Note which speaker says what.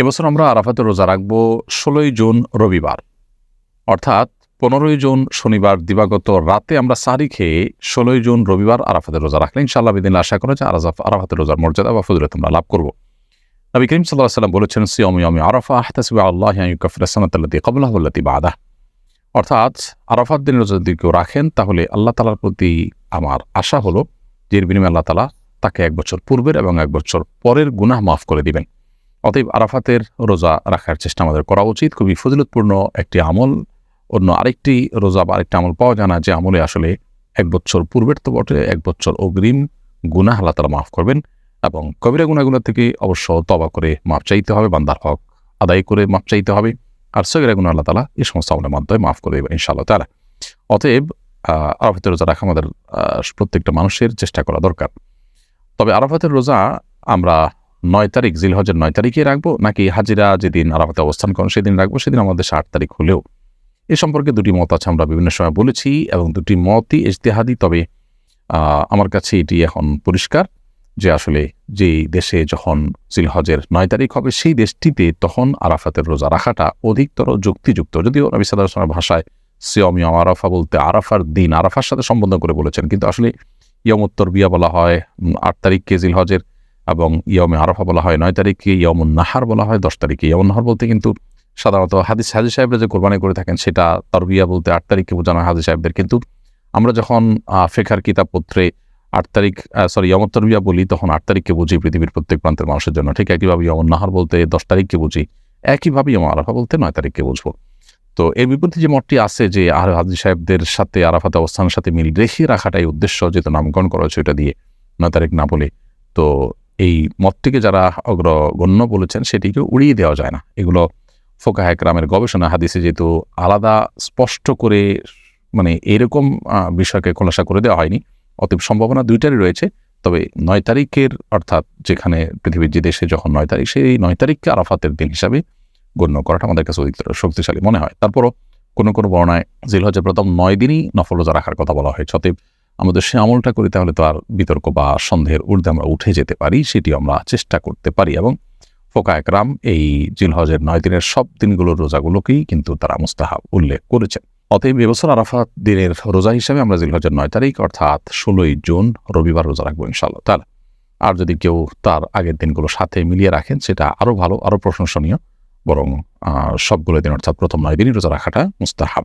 Speaker 1: এবছর আমরা আরাফাতে রোজা রাখব ষোলোই জুন রবিবার। অর্থাৎ পনেরোই জুন শনিবার দিবাগত রাতে আমরা সারি খেয়ে ষোলোই জুন রবিবার আরাফাতের রোজা রাখলে ইনশাআল্লাহ বিদিন আশা করে যে আরাজাফ আরাফাতের রোজার মর্যাদা বা ফজলত আমরা লাভ করব। নবী করিম সাল্লাহ সাল্লাম বলেছেন, সিয়ম ইয়মি আরাফা আহতাসিবা আল্লাহ ইউকাফিরাসানাতাল্লাতি কবলাহুল্লাতি বাদা অর্থাৎ আরাফাত দিন রোজা যদি কেউ রাখেন, তাহলে আল্লাহ তালার প্রতি আমার আশা হলো, যে বিনিময়ে আল্লাহ তালা তাকে এক বছর পূর্বের এবং এক বছর পরের গুনাহ মাফ করে দিবেন। অতএব আরাফাতের রোজা রাখার চেষ্টা আমাদের করা উচিত। খুবই ফজিলতপূর্ণ একটি আমল। অন্য আরেকটি রোজা বা আরেকটি আমল পাওয়া যায় না, যে আমলে আসলে এক বছর পূর্বের তো বটে, এক বছর অগ্রিম গুনাহ আল্লাহ তালা মাফ করবেন এবং কবিরা গুনাগুলো থেকে অবশ্য তবা করে মাপ চাইতে হবে, বান্দার হক আদায় করে মাপ চাইতে হবে আর সগিরা গুনা আল্লাহ তালা এই সমস্ত আমলের মাধ্যমে মাফ করে দেবেন ইনশাআল্লাহ তালা অতএব আরাফাতের রোজা রাখা আমাদের প্রত্যেকটা মানুষের চেষ্টা করা দরকার। তবে আরাফাতের রোজা আমরা নয় তারিখ, জিলহজের নয় তারিখে রাখব, নাকি হাজিরা যেদিন আরাফাতে অবস্থান করেন সেদিন রাখব, সেদিন আমাদের আট তারিখ হলেও। এ সম্পর্কে দুটি মত আছে, আমরা বিভিন্ন সময় বলেছি, এবং দুটি মতই ইজতেহাদি, তবে আমার কাছে এটি এখন পরিষ্কার যে আসলে যেই দেশে যখন জিলহজের নয় তারিখ হবে, সেই দেশটিতে তখন আরাফাতের রোজা রাখাটা অধিকতর যুক্তিযুক্ত। যদিও নবী সাদার ভাষায় সিয়মিয়ম আরাফা বলতে আরাফার দিন, আরাফার সাথে সম্বন্ধ করে বলেছেন, কিন্তু আসলে ইয়মোত্তর বিয়া বলা হয় আট তারিখকে জিলহজের এবং ইয়মে আরফা বলা হয় নয় তারিখকে ইয়মুন নাহার বলা হয় দশ তারিখে ইয়মুন নাহার বলতে কিন্তু সাধারণত হাদিস হাজি সাহেবরা যে কোরবানি করে থাকেন সেটা তার বিয়া বলতে আট তারিখকে বোঝানো হয় হাজি সাহেবদের। কিন্তু আমরা যখন ফেখার কিতাবপত্রে আট তারিখ সরি ইয়মোত্তর বিয়া বলি, তখন আট তারিখকে বুঝি পৃথিবীর প্রত্যেক প্রান্তের মানুষের জন্য। ঠিক একইভাবে ইয়মুন নাহার বলতে দশ তারিখকে বুঝি, একইভাবে ইয়ম আরফা বলতে নয় তারিখকে বুঝব। তো এর বিপরীতে যে মতটি আছে যে আর হাজি সাহেবদের সাথে আরাফাত অবস্থানের সাথে মিল রেখে রাখাটাই উদ্দেশ্য, যেহেতু নামকরণ করা হয়েছে ওইটা দিয়ে নয় তারিখ না বলে। তো এই মতটিকে যারা অগ্রগণ্য বলেছেন সেটিকে উড়িয়ে দেওয়া যায় না। এগুলো ফোকা একরামের গবেষণা হাদিসে যেহেতু আলাদা স্পষ্ট করে মানে এরকম বিষয়কে খোলাসা করে দেওয়া হয়নি। অতএব সম্ভাবনা দুইটারই রয়েছে। তবে নয় তারিখের অর্থাৎ যেখানে পৃথিবীর যে দেশে যখন নয় তারিখ, সেই নয় তারিখকে আরাফাতের দিন হিসাবে গণ্য করাটা আমাদের কাছে অধিক শক্তিশালী মনে হয়। তারপরও কোনো কোনো বর্ণায় জিলহজের প্রথম নয় দিনই নফল রোজা রাখার কথা বলা হয়েছে। অতএব আমাদের সে আমলটা করি, তাহলে তো আর বিতর্ক বা সন্দেহের ঊর্ধ্বে আমরা উঠে যেতে পারি সেটি আমরা চেষ্টা করতে পারি। এবং ফোকা একরাম এই জিলহজের নয় দিনের সব দিনগুলোর রোজাগুলোকেই কিন্তু তারা মুস্তাহাব উল্লেখ করেছেন। অতএব এবছর আরাফাত দিনের রোজা হিসাবে আমরা জিলহজের নয় তারিখ, অর্থাৎ ষোলোই জুন, রবিবার রোজা রাখব ইনশাআল্লাহ তার আর যদি কেউ তার আগের দিনগুলো সাথে মিলিয়ে রাখেন, সেটা আরও ভালো, আরও প্রশংসনীয়। বরং সবগুলো দিন, অর্থাৎ প্রথম নয় দিনই রোজা রাখাটা মুস্তাহাব।